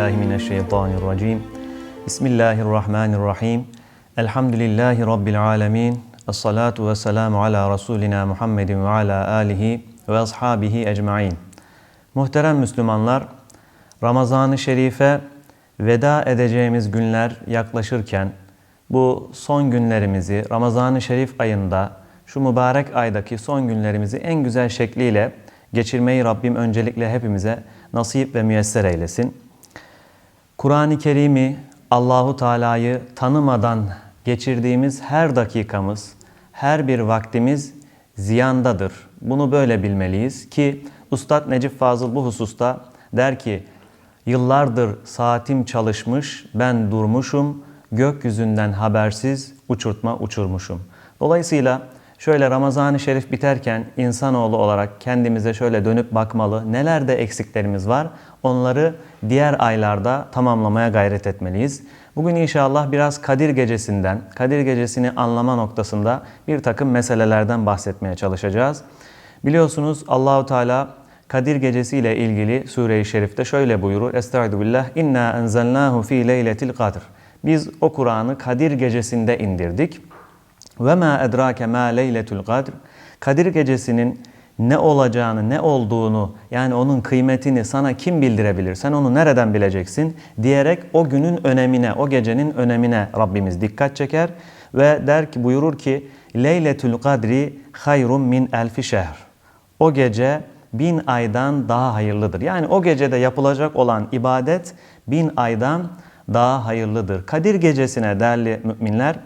billahi mineşşeytanirracim. Bismillahirrahmanirrahim. Elhamdülillahi Rabbil alemin. Esselatu ve selamu ala Resulina Muhammedin ve ala alihi ve ashabihi ecmain. Muhterem Müslümanlar, Ramazan-ı Şerif'e veda edeceğimiz günler yaklaşırken bu son günlerimizi Ramazan-ı Şerif ayında şu mübarek aydaki son günlerimizi en güzel şekliyle geçirmeyi Rabbim öncelikle hepimize nasip ve müyesser eylesin. Kur'an-ı Kerim'i Allahu Teala'yı tanımadan geçirdiğimiz her dakikamız, her bir vaktimiz ziyandadır. Bunu böyle bilmeliyiz ki Ustad Necip Fazıl bu hususta der ki Yıllardır saatim çalışmış, ben durmuşum, gökyüzünden habersiz uçurtma uçurmuşum. Dolayısıyla şöyle Ramazan-ı Şerif biterken insanoğlu olarak kendimize şöyle dönüp bakmalı. Nelerde eksiklerimiz var? Onları diğer aylarda tamamlamaya gayret etmeliyiz. Bugün inşallah biraz Kadir Gecesi'nden, Kadir Gecesi'ni anlama noktasında bir takım meselelerden bahsetmeye çalışacağız. Biliyorsunuz Allahu Teala Kadir Gecesi ile ilgili Sure-i Şerif'te şöyle buyurur. Estaizu billah. İnna enzelnahu fi leyletil kadr. Biz o Kur'an'ı Kadir Gecesi'nde indirdik. Ve ma edrake ma leyletul kadr. Kadir Gecesi'nin ne olacağını, ne olduğunu, yani onun kıymetini sana kim bildirebilir? Sen onu nereden bileceksin? Diyerek o günün önemine, o gecenin önemine Rabbimiz dikkat çeker ve der ki buyurur ki Leyletül kadri hayrun min elfi şehr. O gece bin aydan daha hayırlıdır. Yani o gecede yapılacak olan ibadet bin aydan daha hayırlıdır. Kadir gecesine değerli müminler,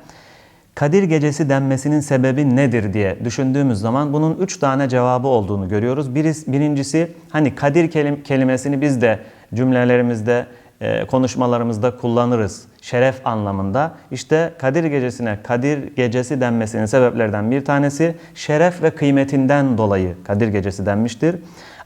Kadir gecesi denmesinin sebebi nedir diye düşündüğümüz zaman bunun üç tane cevabı olduğunu görüyoruz. Birincisi hani Kadir kelimesini biz de cümlelerimizde, e, konuşmalarımızda kullanırız. Şeref anlamında. İşte Kadir gecesine Kadir gecesi denmesinin sebeplerden bir tanesi şeref ve kıymetinden dolayı Kadir gecesi denmiştir.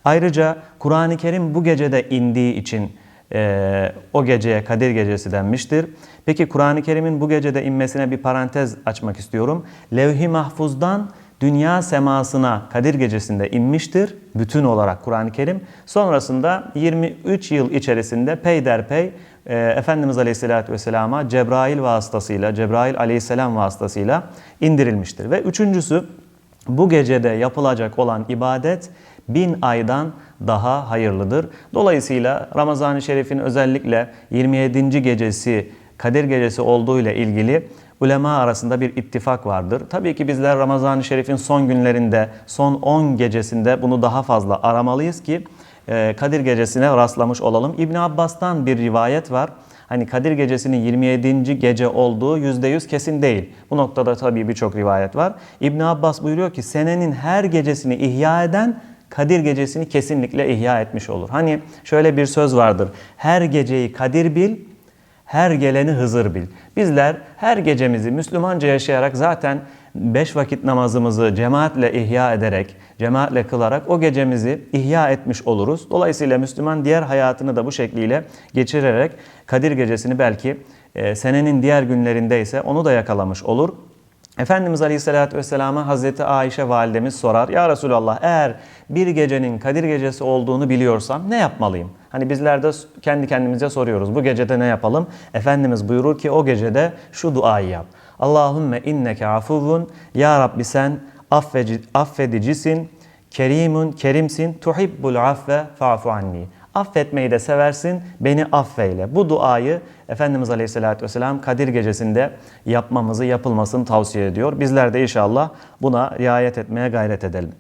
Ayrıca Kur'an-ı Kerim bu gecede indiği için e, o geceye Kadir Gecesi denmiştir. Peki Kur'an-ı Kerim'in bu gecede inmesine bir parantez açmak istiyorum. Levh-i Mahfuz'dan dünya semasına Kadir Gecesi'nde inmiştir. Bütün olarak Kur'an-ı Kerim. Sonrasında 23 yıl içerisinde peyderpey e, Efendimiz Aleyhisselatü Vesselam'a Cebrail vasıtasıyla, Cebrail Aleyhisselam vasıtasıyla indirilmiştir. Ve üçüncüsü bu gecede yapılacak olan ibadet bin aydan daha hayırlıdır. Dolayısıyla Ramazan-ı Şerif'in özellikle 27. gecesi Kadir Gecesi olduğu ile ilgili ulema arasında bir ittifak vardır. Tabii ki bizler Ramazan-ı Şerif'in son günlerinde, son 10 gecesinde bunu daha fazla aramalıyız ki e, Kadir Gecesi'ne rastlamış olalım. İbn Abbas'tan bir rivayet var. Hani Kadir Gecesi'nin 27. gece olduğu %100 kesin değil. Bu noktada tabii birçok rivayet var. İbn Abbas buyuruyor ki senenin her gecesini ihya eden Kadir gecesini kesinlikle ihya etmiş olur. Hani şöyle bir söz vardır. Her geceyi Kadir bil, her geleni Hızır bil. Bizler her gecemizi Müslümanca yaşayarak zaten beş vakit namazımızı cemaatle ihya ederek, cemaatle kılarak o gecemizi ihya etmiş oluruz. Dolayısıyla Müslüman diğer hayatını da bu şekliyle geçirerek Kadir gecesini belki e, senenin diğer günlerinde ise onu da yakalamış olur. Efendimiz Aleyhisselatü Vesselam'a Hazreti Ayşe validemiz sorar. Ya Resulallah eğer bir gecenin Kadir gecesi olduğunu biliyorsam ne yapmalıyım? Hani bizler de kendi kendimize soruyoruz. Bu gecede ne yapalım? Efendimiz buyurur ki o gecede şu duayı yap. Allahümme inneke afuvun. Ya Rabbi sen affedici, affedicisin. Kerimun, kerimsin. Tuhibbul affe fa'fu anni. Affetmeyi de seversin, beni affeyle. Bu duayı Efendimiz Aleyhisselatü Vesselam Kadir Gecesi'nde yapmamızı, yapılmasını tavsiye ediyor. Bizler de inşallah buna riayet etmeye gayret edelim.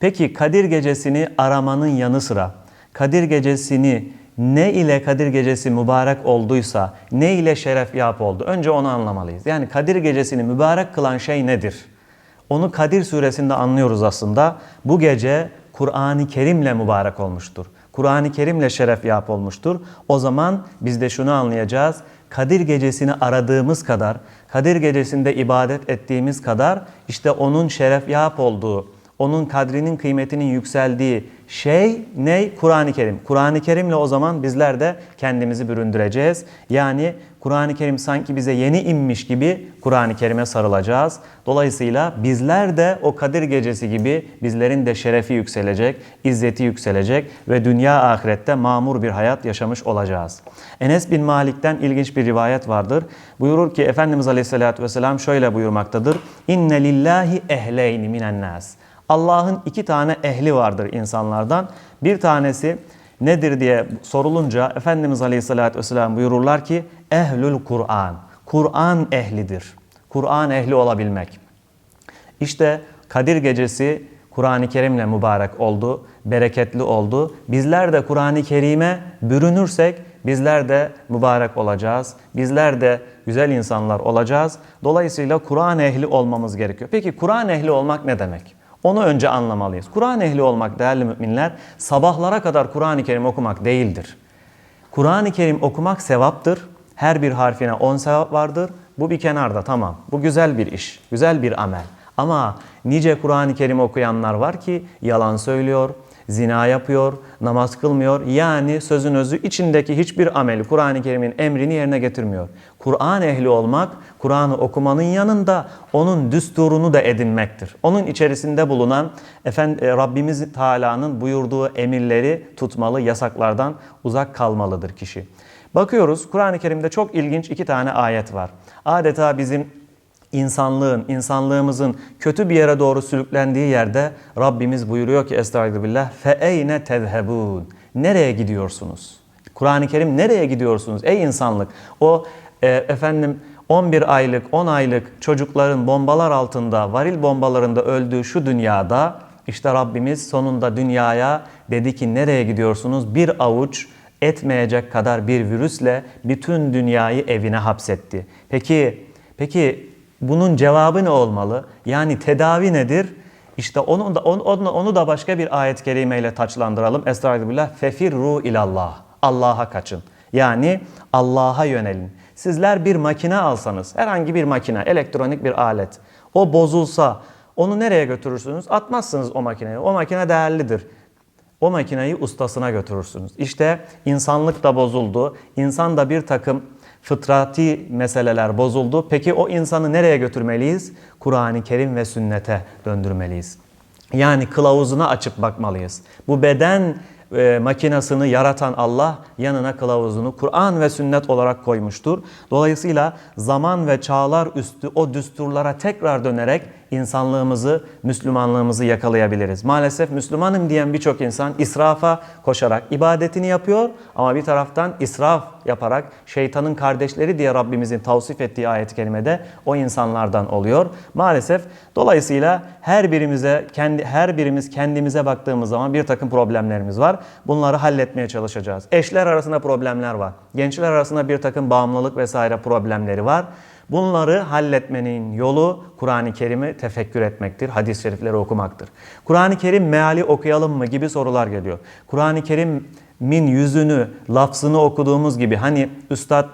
Peki Kadir Gecesi'ni aramanın yanı sıra Kadir Gecesi'ni ne ile Kadir Gecesi mübarek olduysa, ne ile şeref yap oldu? Önce onu anlamalıyız. Yani Kadir Gecesi'ni mübarek kılan şey nedir? Onu Kadir suresinde anlıyoruz aslında. Bu gece Kur'an-ı Kerim'le mübarek olmuştur. Kur'an-ı Kerim'le şeref yap olmuştur. O zaman biz de şunu anlayacağız. Kadir gecesini aradığımız kadar, Kadir gecesinde ibadet ettiğimiz kadar işte onun şeref yap olduğu, onun kadrinin kıymetinin yükseldiği şey ne? Kur'an-ı Kerim. Kur'an-ı Kerim'le o zaman bizler de kendimizi büründüreceğiz. Yani Kur'an-ı Kerim sanki bize yeni inmiş gibi Kur'an-ı Kerim'e sarılacağız. Dolayısıyla bizler de o Kadir Gecesi gibi bizlerin de şerefi yükselecek, izzeti yükselecek ve dünya ahirette mamur bir hayat yaşamış olacağız. Enes bin Malik'ten ilginç bir rivayet vardır. Buyurur ki Efendimiz Aleyhisselatü Vesselam şöyle buyurmaktadır. İnne lillahi ehleyni minen. Allah'ın iki tane ehli vardır insanlardan. Bir tanesi nedir diye sorulunca Efendimiz Aleyhisselatü Vesselam buyururlar ki ehlül Kur'an. Kur'an ehlidir. Kur'an ehli olabilmek. İşte Kadir Gecesi Kur'an-ı Kerim'le mübarek oldu, bereketli oldu. Bizler de Kur'an-ı Kerim'e bürünürsek bizler de mübarek olacağız. Bizler de güzel insanlar olacağız. Dolayısıyla Kur'an ehli olmamız gerekiyor. Peki Kur'an ehli olmak ne demek? Onu önce anlamalıyız. Kur'an ehli olmak değerli müminler sabahlara kadar Kur'an-ı Kerim okumak değildir. Kur'an-ı Kerim okumak sevaptır. Her bir harfine 10 sevap vardır. Bu bir kenarda tamam. Bu güzel bir iş, güzel bir amel. Ama nice Kur'an-ı Kerim okuyanlar var ki yalan söylüyor, zina yapıyor, namaz kılmıyor. Yani sözün özü içindeki hiçbir ameli Kur'an-ı Kerim'in emrini yerine getirmiyor. Kur'an ehli olmak, Kur'an'ı okumanın yanında onun düsturunu da edinmektir. Onun içerisinde bulunan Efendi, Rabbimiz Teala'nın buyurduğu emirleri tutmalı, yasaklardan uzak kalmalıdır kişi. Bakıyoruz Kur'an-ı Kerim'de çok ilginç iki tane ayet var. Adeta bizim insanlığın, insanlığımızın kötü bir yere doğru sürüklendiği yerde Rabbimiz buyuruyor ki Estağfirullah fe eyne tezhebun. Nereye gidiyorsunuz? Kur'an-ı Kerim nereye gidiyorsunuz ey insanlık? O e, efendim 11 aylık, 10 aylık çocukların bombalar altında, varil bombalarında öldüğü şu dünyada işte Rabbimiz sonunda dünyaya dedi ki nereye gidiyorsunuz? Bir avuç etmeyecek kadar bir virüsle bütün dünyayı evine hapsetti. Peki, peki bunun cevabı ne olmalı? Yani tedavi nedir? İşte onu da, onu, onu da başka bir ayet-i taçlandıralım. Estağfirullah. Fefirru ilallah. Allah'a kaçın. Yani Allah'a yönelin. Sizler bir makine alsanız, herhangi bir makine, elektronik bir alet. O bozulsa onu nereye götürürsünüz? Atmazsınız o makineyi. O makine değerlidir. O makineyi ustasına götürürsünüz. İşte insanlık da bozuldu. İnsan da bir takım fıtrati meseleler bozuldu. Peki o insanı nereye götürmeliyiz? Kur'an-ı Kerim ve sünnete döndürmeliyiz. Yani kılavuzuna açıp bakmalıyız. Bu beden e, makinasını yaratan Allah yanına kılavuzunu Kur'an ve sünnet olarak koymuştur. Dolayısıyla zaman ve çağlar üstü o düsturlara tekrar dönerek insanlığımızı, Müslümanlığımızı yakalayabiliriz. Maalesef Müslümanım diyen birçok insan israfa koşarak ibadetini yapıyor ama bir taraftan israf yaparak şeytanın kardeşleri diye Rabbimizin tavsif ettiği ayet-i kerimede o insanlardan oluyor. Maalesef dolayısıyla her birimize kendi her birimiz kendimize baktığımız zaman bir takım problemlerimiz var. Bunları halletmeye çalışacağız. Eşler arasında problemler var. Gençler arasında bir takım bağımlılık vesaire problemleri var. Bunları halletmenin yolu Kur'an-ı Kerim'i tefekkür etmektir, hadis-i şerifleri okumaktır. Kur'an-ı Kerim meali okuyalım mı gibi sorular geliyor. Kur'an-ı Kerim'in yüzünü, lafzını okuduğumuz gibi hani Üstad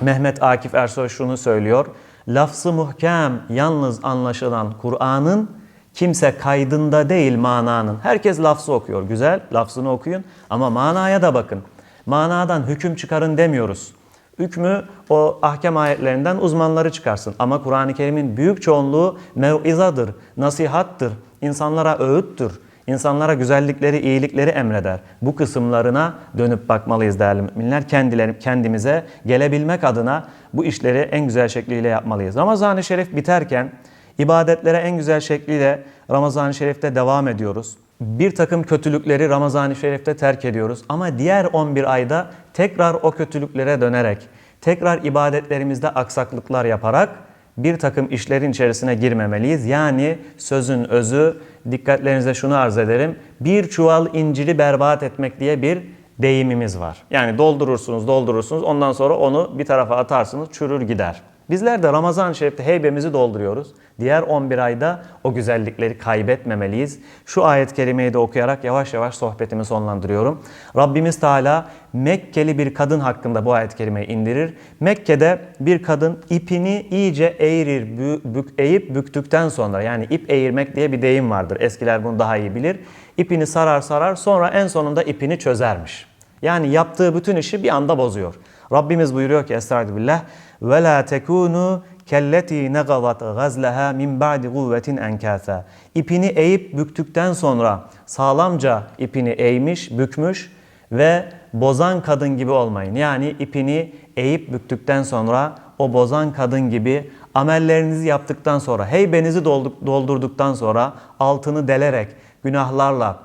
Mehmet Akif Ersoy şunu söylüyor. Lafzı muhkem, yalnız anlaşılan Kur'an'ın kimse kaydında değil mananın. Herkes lafzı okuyor. Güzel, lafzını okuyun ama manaya da bakın. Manadan hüküm çıkarın demiyoruz. Hükmü o ahkam ayetlerinden uzmanları çıkarsın. Ama Kur'an-ı Kerim'in büyük çoğunluğu mev'izadır, nasihattır, insanlara öğüttür. İnsanlara güzellikleri, iyilikleri emreder. Bu kısımlarına dönüp bakmalıyız değerli müminler. Kendileri, kendimize gelebilmek adına bu işleri en güzel şekliyle yapmalıyız. Ramazan-ı Şerif biterken ibadetlere en güzel şekliyle Ramazan-ı Şerif'te devam ediyoruz bir takım kötülükleri Ramazan-ı Şerif'te terk ediyoruz. Ama diğer 11 ayda tekrar o kötülüklere dönerek, tekrar ibadetlerimizde aksaklıklar yaparak bir takım işlerin içerisine girmemeliyiz. Yani sözün özü, dikkatlerinize şunu arz ederim. Bir çuval inciri berbat etmek diye bir deyimimiz var. Yani doldurursunuz, doldurursunuz. Ondan sonra onu bir tarafa atarsınız, çürür gider. Bizler de Ramazan-ı Şerif'te heybemizi dolduruyoruz. Diğer 11 ayda o güzellikleri kaybetmemeliyiz. Şu ayet-i kerimeyi de okuyarak yavaş yavaş sohbetimi sonlandırıyorum. Rabbimiz Teala Mekkeli bir kadın hakkında bu ayet-i kerimeyi indirir. Mekke'de bir kadın ipini iyice eğirir, bü- bük, eğip büktükten sonra yani ip eğirmek diye bir deyim vardır. Eskiler bunu daha iyi bilir. İpini sarar sarar sonra en sonunda ipini çözermiş. Yani yaptığı bütün işi bir anda bozuyor. Rabbimiz buyuruyor ki Estağfirullah ve la tekunu kelleti negavat gazleha min ba'di kuvvetin enkasa. İpini eğip büktükten sonra sağlamca ipini eğmiş, bükmüş ve bozan kadın gibi olmayın. Yani ipini eğip büktükten sonra o bozan kadın gibi amellerinizi yaptıktan sonra, heybenizi doldu- doldurduktan sonra altını delerek günahlarla,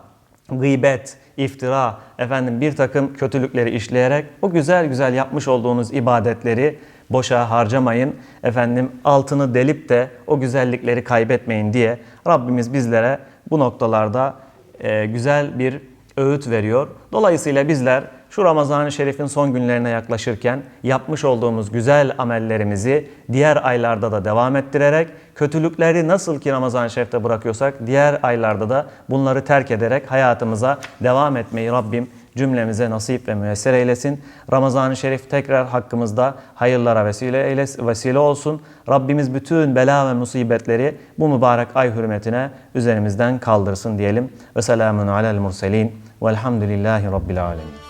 gıybet, iftira, efendim bir takım kötülükleri işleyerek o güzel güzel yapmış olduğunuz ibadetleri boşa harcamayın. Efendim altını delip de o güzellikleri kaybetmeyin diye Rabbimiz bizlere bu noktalarda e, güzel bir öğüt veriyor. Dolayısıyla bizler şu Ramazan-ı Şerif'in son günlerine yaklaşırken yapmış olduğumuz güzel amellerimizi diğer aylarda da devam ettirerek kötülükleri nasıl ki Ramazan-ı Şerif'te bırakıyorsak diğer aylarda da bunları terk ederek hayatımıza devam etmeyi Rabbim cümlemize nasip ve müyesser eylesin. Ramazan-ı Şerif tekrar hakkımızda hayırlara vesile, eyles, vesile olsun. Rabbimiz bütün bela ve musibetleri bu mübarek ay hürmetine üzerimizden kaldırsın diyelim. Ve selamun alel murselin velhamdülillahi rabbil alemin.